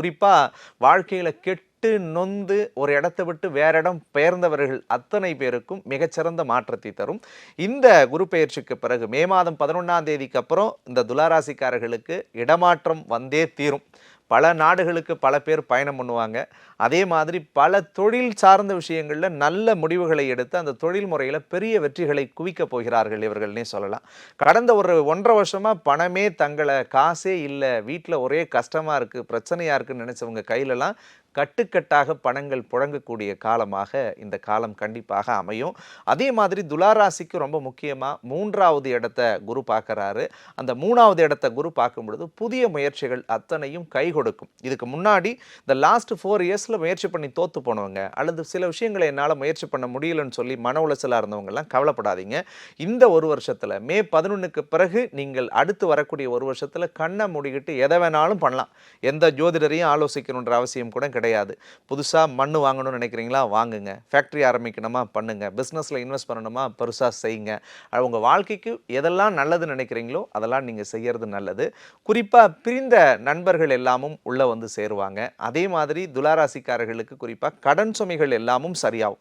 குறிப்பாக வாழ்க்கையில் கெட்டு நொந்து ஒரு இடத்தை விட்டு வேற இடம் பெயர்ந்தவர்கள் அத்தனை பேருக்கும் மிகச்சிறந்த மாற்றத்தை தரும். இந்த குரு பெயர்ச்சிக்கு பிறகு மே மாதம் பதினொன்றாம் தேதிக்கு அப்புறம் இந்த துளாராசிக்காரர்களுக்கு இடமாற்றம் வந்தே தீரும். பல நாடுகளுக்கு பல பேர் பயணம் பண்ணுவாங்க. அதே மாதிரி பல தொழில் சார்ந்த விஷயங்களில் நல்ல முடிவுகளை எடுத்து அந்த தொழில் முறையில் பெரிய வெற்றிகளை குவிக்கப் போகிறார்கள் இவர்கள்னே சொல்லலாம். கடந்த ஒரு ஒன்றரை வருஷமாக பணமே தங்களை காசே இல்லை வீட்டில் ஒரே கஷ்டமாக இருக்குது பிரச்சனையாக இருக்குன்னு நினச்சவங்க கையிலலாம் கட்டுக்கட்டாக பணங்கள் புழங்கக்கூடிய காலமாக இந்த காலம் கண்டிப்பாக அமையும். அதே மாதிரி துளாராசிக்கு ரொம்ப முக்கியமாக மூன்றாவது இடத்த குரு பார்க்குறாரு. அந்த மூணாவது இடத்த குரு பார்க்கும் பொழுது புதிய முயற்சிகள் அத்தனையும் கை கொடுக்கும். இதுக்கு முன்னாடி இந்த லாஸ்ட் ஃபோர் இயர்ஸில் முயற்சி பண்ணி தோற்று போனவங்க அல்லது சில விஷயங்களை என்னால் முயற்சி பண்ண முடியலன்னு சொல்லி மன உளைச்சலாக இருந்தவங்கலாம் கவலைப்படாதீங்க. இந்த ஒரு வருஷத்தில் மே பதினொன்றுக்கு பிறகு நீங்கள் அடுத்து வரக்கூடிய ஒரு வருஷத்தில் கண்ணை மூடிக்கிட்டு எதை வேணாலும் பண்ணலாம். எந்த ஜோதிடரையும் ஆலோசிக்கணுன்ற அவசியம் கூட கிடையாது. புதுசாக மண் வாங்கணும்னு நினைக்கிறீங்களா? வாங்குங்க. ஃபேக்ட்ரி ஆரம்பிக்கணுமா? பண்ணுங்க. பிஸ்னஸில் இன்வெஸ்ட் பண்ணணுமா? பெருசாக செய்யுங்க. உங்கள் வாழ்க்கைக்கு எதெல்லாம் நல்லது நினைக்கிறீங்களோ அதெல்லாம் நீங்கள் செய்யறது நல்லது. குறிப்பாக பிரிந்த நண்பர்கள் எல்லாமும் உள்ளே வந்து சேருவாங்க. அதே மாதிரி துளாராசிக்காரர்களுக்கு குறிப்பாக கடன் சுமைகள் எல்லாமும் சரியாகும்.